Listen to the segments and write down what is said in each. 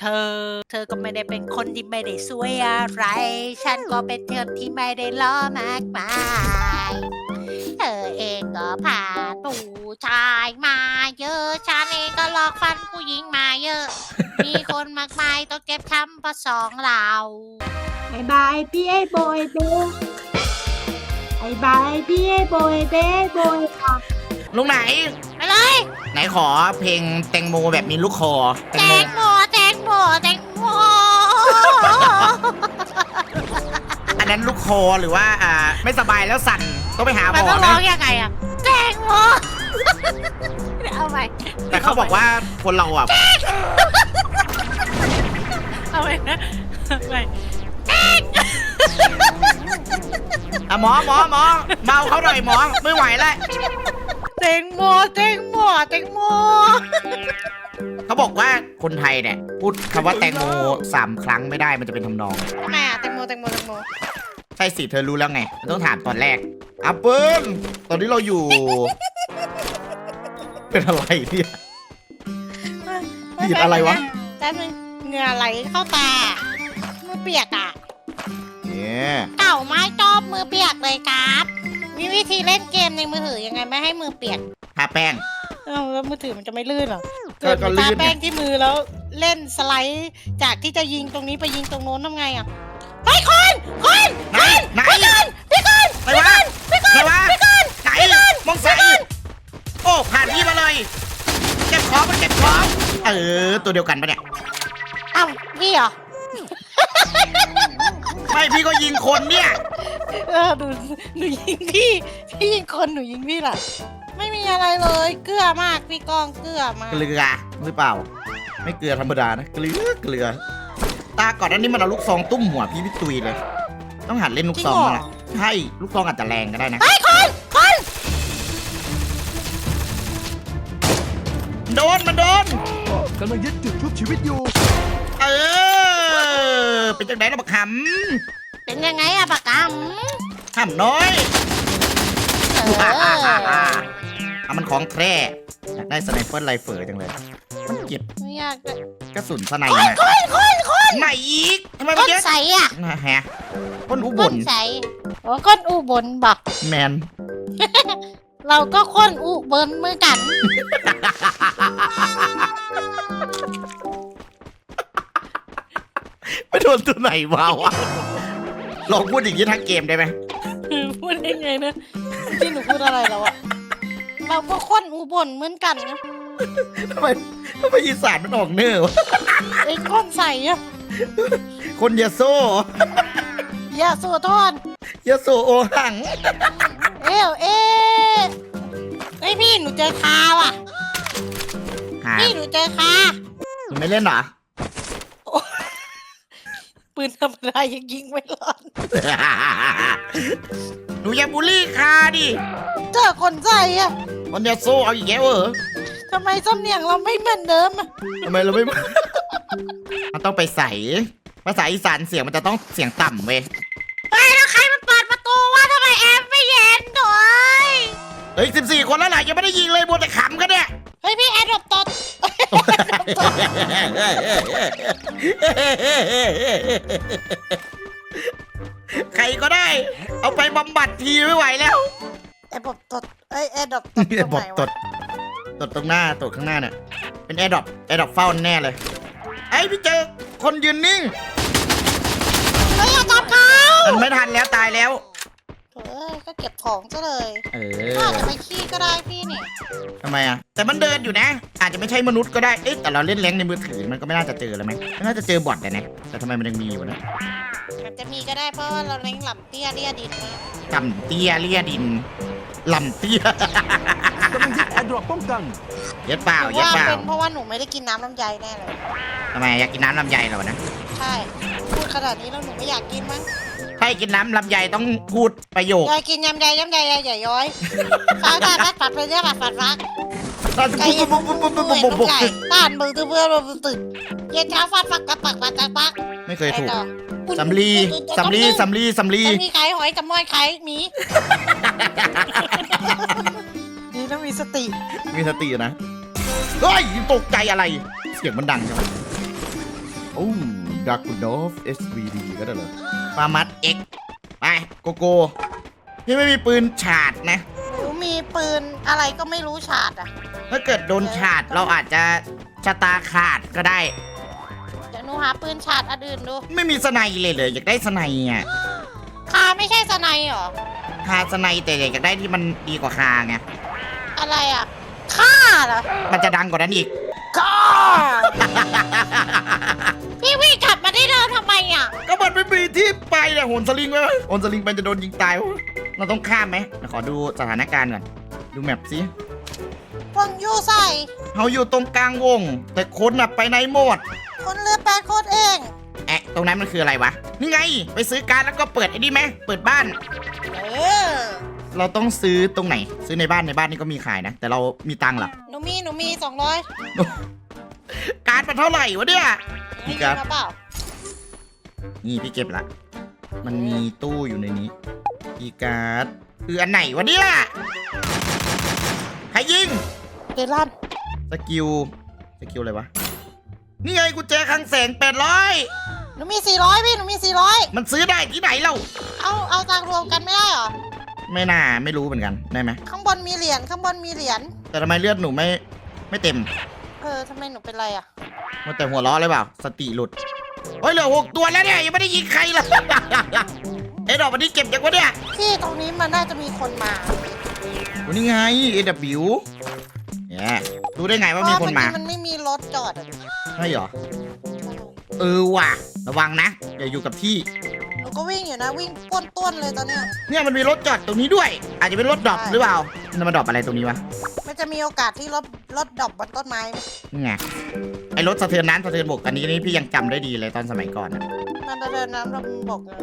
เธอ เธอก็ไม่ได้เป็นคนที่ไม่ได้สวยอะไร ฉันก็เป็นเธอที่ไม่ได้ล้อมากมาย เธอเองก็ผ่านผู้ชายมาเยอะ ฉันเองก็หลอกฟันผู้หญิงมาเยอะ มีคนมากมายต้องเจ็บช้ำเพราะสองเราบายบายพี่ไอ้โบยเบ้บายบายพี่ไอ้โบยเบ้โบยค่ะลุงไหน ไปเลย ไหนขอเพลงแตงโมแบบมีลูกคอแตแตงโมงโมแต งโมแตงโมอันนั้นลูกคอหรือว่าอ่าไม่สบายแล้วสั่นต้องไปหาหมมันอต้องร้นะองยังไงอะแตงโมเอาไปแต่เขาบอกว่าคนเราอะเอาไปนะเอาไปอะหมอหมอหมอเมาเขาหน่อยหมอไม่ไหวแล้วแตงโมแตงโมแตงโมเขาบอกว่า คนไทยเนี่ยพูดคำว่าแตงโมสามครั้งไม่ได้มันจะเป็นทำนอง ทำไมอะแตงโมแตงโมแตงโมใช่สิเธอรู้แล้วไงมันต้องถามตอนแรกอะเปิ้ลตอนนี้เราอยู่ เป็นอะไรเนี่ยผิดอะไรวะแป๊บนึงเหงื่อไหลเข้าตามือเปียกอะเนี่ยเต่าไม้จอบมือเปียกเลยครับ มีวิธีเล่นเกมในมือถือยังไงไม่ให้มือเปียกทาแป้ง เอ้าแล้วมือถือมันจะไม่ลื่นเหรอก็ เกิดก็มีลื่ตานไงแป้งที่มือแล้วเล่นสไลด์จากที่จะยิงตรงนี้ไปยิงตรงโน้นทำไงอะเฮ้ยคนคนไหนไหนพี่คนไหนวะไหนวะไหนมองใส่โอ้ผ่านพี่มาเลยเก็บของมันเก็บของเออ ตัวเดียวกันปะเนี่ยเอ้าพี่เหรอไม่พี่ก็ยิงคนเนี่ย เออหนูหนูยิงพี่ พี่ยิงคนหนูยิงพี่ล่ะ ไม่มีอะไรเลย เกลือมากพี่กองเกลือมากเกลือหรือเปล่า ไม่เกลือธรรมดานะ เกลือเกลือ ตาก่อนอันนี้มันเอาลูกซองตุ้มหัวพี่พี่ตุยเลย ต้องหัดเล่นลูกซองมาละใช่ลูกซองอาจจะแรงก็ได้นะ เฮ้ยคนคนโดนมันโดน กำลังยึดจุดชุบชีวิตอยู่ เออ เป็นจังไดนะบักหเป็นยังไงอะปากกำำหำน้อย เอามันของแท้อยากได้สไนเปอร์ไรเฟิลจังเลย มันเก็บไม่อยากเลยกระสุนสไนมาไหนอีกทำไมก้มันนเยอะใสอะนะฮะคนอุบก้ลนใสโอ้ก้นอุบลบอกแมนเราก็ก้นอุบลเหมือนกันไปโดนตัวไหนมาวะลองพูดอย่างนี้ทั้งเกมได้ไหม พูดได้ไงนะที่หนูพูดอะไรแล้วอะเราก็ก้นอุบลเหมือนกันนะทำไมทำไมอีสานมันออกเนื้อวะไอ้ก้นใสอะคนยาโซอย่าสัวทอนยาโซโอหัง เอ้วเอ๊ะไอยพี่หนูเจอคาว่ะ หาพี่หนูเจอคาหนูไม่เล่นเหรอ ปืนธรรมดายังยิงไม่รอดหนูอย่าบูลลี่คาดิเจอคนใส่อะคนยาโซเอาอีกแล้วเหรอทำไมสำเนียงเราไม่เหมือนเดิมอะทำไมเราไม่ มันต้องไปใส่ภาษาอีสานเสียงมันจะต้องเสียงต่ำเว้ยเฮ้ยแล้วใครมันเปิดประตูวะทำไมแอมไม่เย็นโถยเฮ้ยสิบสี่คนแล้วหล่ะยังไม่ได้ยิงเลยบัวแต่ขำกันเนี่ย เฮ้ยพี่แอดดบตด ใครก็ได้ เอาไปบำบัดทีไม่ไหวแล้วแอดดบตดเอ้ยแอดดบตดตรงบอไหกนตวะดตดตรงหน้าตดข้างหน้าเนี่ย เป็นแอร์ดรอปแอร์ดรอปเฝ้าแน่เลย ไอ้พี่เจอคนยืนนิ่ง เฮ้ยอย่าจับเขามันไม่ทันแล้วตายแล้ว เฮ้ยก็เก็บของซะเลยเอก็ออาจจะไปขี้ก็ได้พี่นี่ ทำไมอะ แต่มันเดินอยู่นะ อาจจะไม่ใช่มนุษย์ก็ได้ เอ๊ะแต่เราเล่นแรงในมือถือมันก็ไม่น่าจะเจอแล้วไหมไม่น่าจะเจอบอทแต่นะ แต่ทำไมมันยังมีอยู่นะอาจจะมีก็ได้เพราะว่าเราเล้งหลับเตี้ยเรียดินมาจำเตี้ยเลี่ยดินลำเตี้ย กำลังยึดแอร์ดรอปป้องกัน เย็ดเปล่าหนูเย็ดว่าเปล่าเป็นเพราะว่าหนูไม่ได้กินน้ำลำไยแน่เลย ทำไมอยากกินน้ำลำไยเหรอนะ ใช่ พูดขนาดนี้แล้วหนูไม่อยากกินมั้ง ถ้าให้กินน้ำลำไยต้องพูดประโยคยายกินยำใยยำใยยายใหญ่ย้อยฟ้าตาทัดปัดไปเรื่อยปัดปัดฟักเราจะไก่ปุ๊บยังปุ๊บปุ๊บปุ๊บเห็นปุ๊บลูปุ๊กบไก่ต้านมือตื้อเพื่อเราตื่นเย็นเช้าฟาดฟักกระปักปัดจักปักไม่เคยถูกไอ้ต่อสำลีสำลีสำลีสำลีต้องมีไข่หอยกับมอยไข่หมีดีต้องมีสติ มีสตินะเฮ้ยตกใจอะไร เสียงมันดังใช่ไหมโอ้ดักกูดอฟ SVD ก็ได้เลย ปามัด X ไปโกโก้พี่ไม่มีปืนฉาดนะ หนูมีปืนอะไรก็ไม่รู้ฉาดอะ ถ้าเกิดโดนฉาดเราอาจจะชะตาขาดก็ได้ เดี๋ยวหนูหาปืนฉาดอันอื่นดู ไม่มีสไนเลยเลยอยากได้สไนอะคาไม่ใช่สไนเหรอ คาสไนแต่อยากได้ที่มันดีกว่าคาไงอะไรอะฆ่าเหรอ มันจะดังกว่านั้นอีก ฆ่าพี่วิ่งกลับมาได้เดินทำไมอะ ก็มันไม่มีที่ไปเนี่ยโหนสลิงไปไหมโหนสลิงไปจะโดนยิงตายวะเราต้องข้ามไหมเดี๋ยวขอดูสถานการณ์ก่อน ดูแมปสิวงยูใส่เขาอยู่ตรงกลางวง แต่คนน่ะไปไหนหมด คนเรือแปดคนเอง แอะตรงนั้นมันคืออะไรวะ นี่ไง ไปซื้อการดแล้วก็เปิดไอ้นี่ไหมเปิดบ้าน เออ เราต้องซื้อตรงไหน ซื้อในบ้านในบ้านนี่ก็มีขายนะ แต่เรามีตังค์เหรอหนูมีหนูมีสองร้อยการดมันเท่าไหร่วะเนี่ยมีการ์ดมาเปล่านี่พี่เก็บละ มันมีตู้อยู่ในนี้กีย์การ์ดคืออันไหนวะเนี่ยใครยิงเดลันสกิลสกิลอะไรวะนี่ไงกุญแจคลังแสงแปดร้อยหนูมีสี่ร้อยพี่หนูมีสี่ร้อยมันซื้อได้ที่ไหนเล่าเอาเอาตังค์รวมกันไม่ได้เหรอ ไม่น่าไม่รู้เหมือนกันได้ไหมข้างบนมีเหรียญข้างบนมีเหรียญแต่ทำไมเลือดหนูไม่ไม่เต็มเออทำไมหนูเป็นไรอะมันแต่หัวล้อเลยเปล่า สติหลุดโอ้ยเหลือหกตัวแล้วเนี่ยยังไม่ได้ยิงใครเลยเอ็ดอกวันนี้เก็บจากวะเนี่ยพี่ตรงนี้มันน่าจะมีคนมาวันนี้ไง AW เนี่ยรู้ได้ไงว่ามีคนมา เพระเอกี้มันไม่มีรถจอดอะใช่เหรอ เออว่ะ ระวังนะ อย่าอยู่กับที่หนู ก็วิ่งอยู่นะวิ่งป้วนต้นๆเลยตอนเนี้ย เนี่ยมันมีรถจอดตรงนี้ด้วย อาจจะเป็นรถดรอปหรือเปล่ามันมาดรอปอะไรตรงนี้วะมันจะมีโอกาสที่รถรถดรอปบนต้นไม้ไหมนี่ไงไอรถสะเทือนน้ำสะเทือนบกอันนี้นี่พี่ยังจำได้ดีเลยตอนสมัยก่อนอะมันจะเดินน้ำลำบกเลย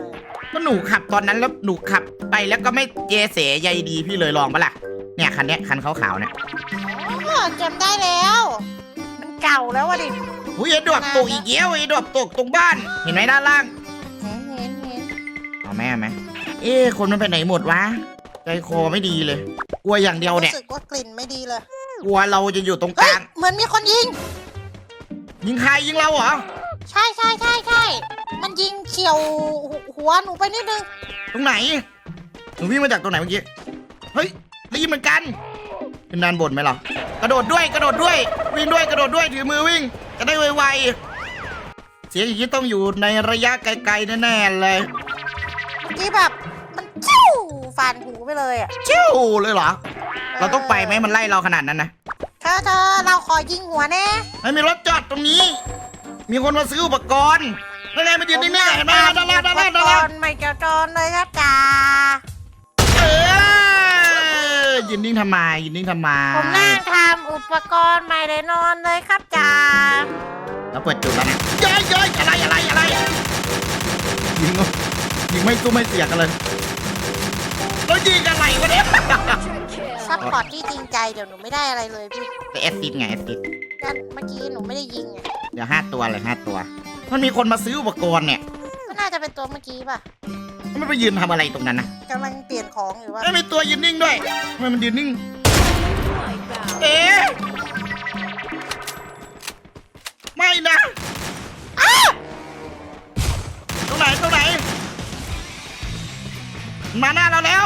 ก็หนูขับตอนนั้นแล้วหนูขับไปแล้วก็ไม่เยเสใยดีพี่เลยลองปะล่ะเนี่ยคันเนี้ยคันขาวๆเนี่ยอ๋อจำได้แล้ว มันเก่าแล้ววะดิ อุ้ยไอ้ดวบตกอีกเย้วไอ้ดวบตกตรงบ้าน เห็นไหมด้านล่าง แม่ไหมเอ๊ะคนมันไปไหนหมดวะใจคอไม่ดีเลยกลัวอย่างเดียวเนี่ยรู้สึกว่ากลิ่นไม่ดีเลยกลัวเราจะอยู่ตรงกเฮ้ยลางเหมือนมีคนยิง ยิงใครยิงเราเหรอใช่ใช่ใช่ใช่มันยิงเฉียวหัวหัวหนูไปนิดนึงตรงไหนหนูวิ่งมาจากตรงไหนเมื่อกี้เฮ้ยได้ยินเหมือนกันเป็นด้านบนไหมเหรอกระโดดด้วยกระโดดด้วย วิ่งด้วยกระโดดด้วยถือมือวิ่ง จะได้ไวๆเสียงอย่างนี้ต้องอยู่ในระยะไกลๆแน่ๆเลย ที่แบบมันจิ้วฟันหูไปเลยอะจิ้วเลยเหรอ เราต้องไปไหมมันไล่เราขนาดนั้นนะเธอเธอเราขอยิงหัวแน่ไม่มีรถจอดตรงนี้ มีคนมาซื้ออุปกรณ์นั่นไงมันยืนนิ่งๆเห็นไหมด้านล่างด้านล่างด้านล่างไม่เจ้าจอนเลยครับจ้าเออยืนนิ่งทำไมยืนนิ่งทำไมผมนั่งทำอุปกรณ์ไม่ได้นอนเลยครับจ้าแล้วเปิดจุดแล้วเนี่ยเย้ยเย้ยอะไรอะไรอะไรยิง ยิงไม่สู้ไม่เสียกันเลยแล้วยิงอะไรวะเนี่ยซัพพอร์ตที่จริงใจเดี๋ยวหนูไม่ได้อะไรเลยพี่ไปแอดติดไงแอดติดกันเมื่อกี้หนูไม่ได้ยิงไงเดี๋ยวห้าตัวเลยห้าตัว มันมีคนมาซื้ออุปกรณ์เนี่ยก็น่าจะเป็นตัวเมื่อกี้ป่ะมันไปยืนทำอะไรตรงนั้นนะกำลังเปลี่ยนของอยู่ว่าไม่มีตัวยืนนิ่งด้วยทำไมมันยืนนิ่งเอ๊ะไม่นะ มาหน้าเราแล้ว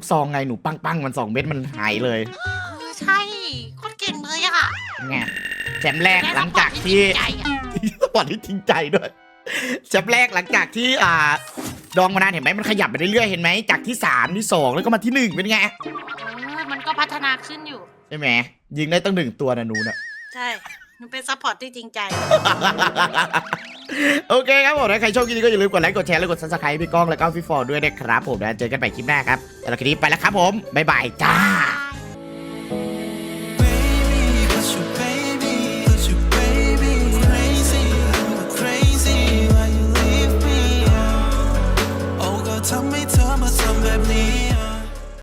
ลูกซองไงหนูปังปังมันสองเม็ดมันหายเลยเออใช่โคตรเก่งเลยอะไงแชมป์แรกหลังจากที่ใจอะสปอร์ตที่ทิ้งใจด้วยแชมป์แรกหลังจากที่อ่า ดองมานานเห็นไหมมันขยับไปเรื่อยๆเห็นไหมจากที่สามที่สองแล้วก็มาที่หนึ่งเป็นไงเออมันก็พัฒนาขึ้นอยู่ ใช่ไหมยิงได้ตั้งหนึ่งตัวนะหนูน่ะใช่หนูเป็นซัพพอร์ตที่จริงใจ โอเคครับผมนะใครชอบคลิปนี้ก็อย่าลืมกดไลค์กดแชร์และกดซับสไครต์พี่ก้องแล้วก็พี่ฟอร์ด้วยนะครับผมนะเจอกันใหม่คลิปหน้าครับแต่ละคลิปนี้ไปแล้วครับผมบ๊ายบายจ้า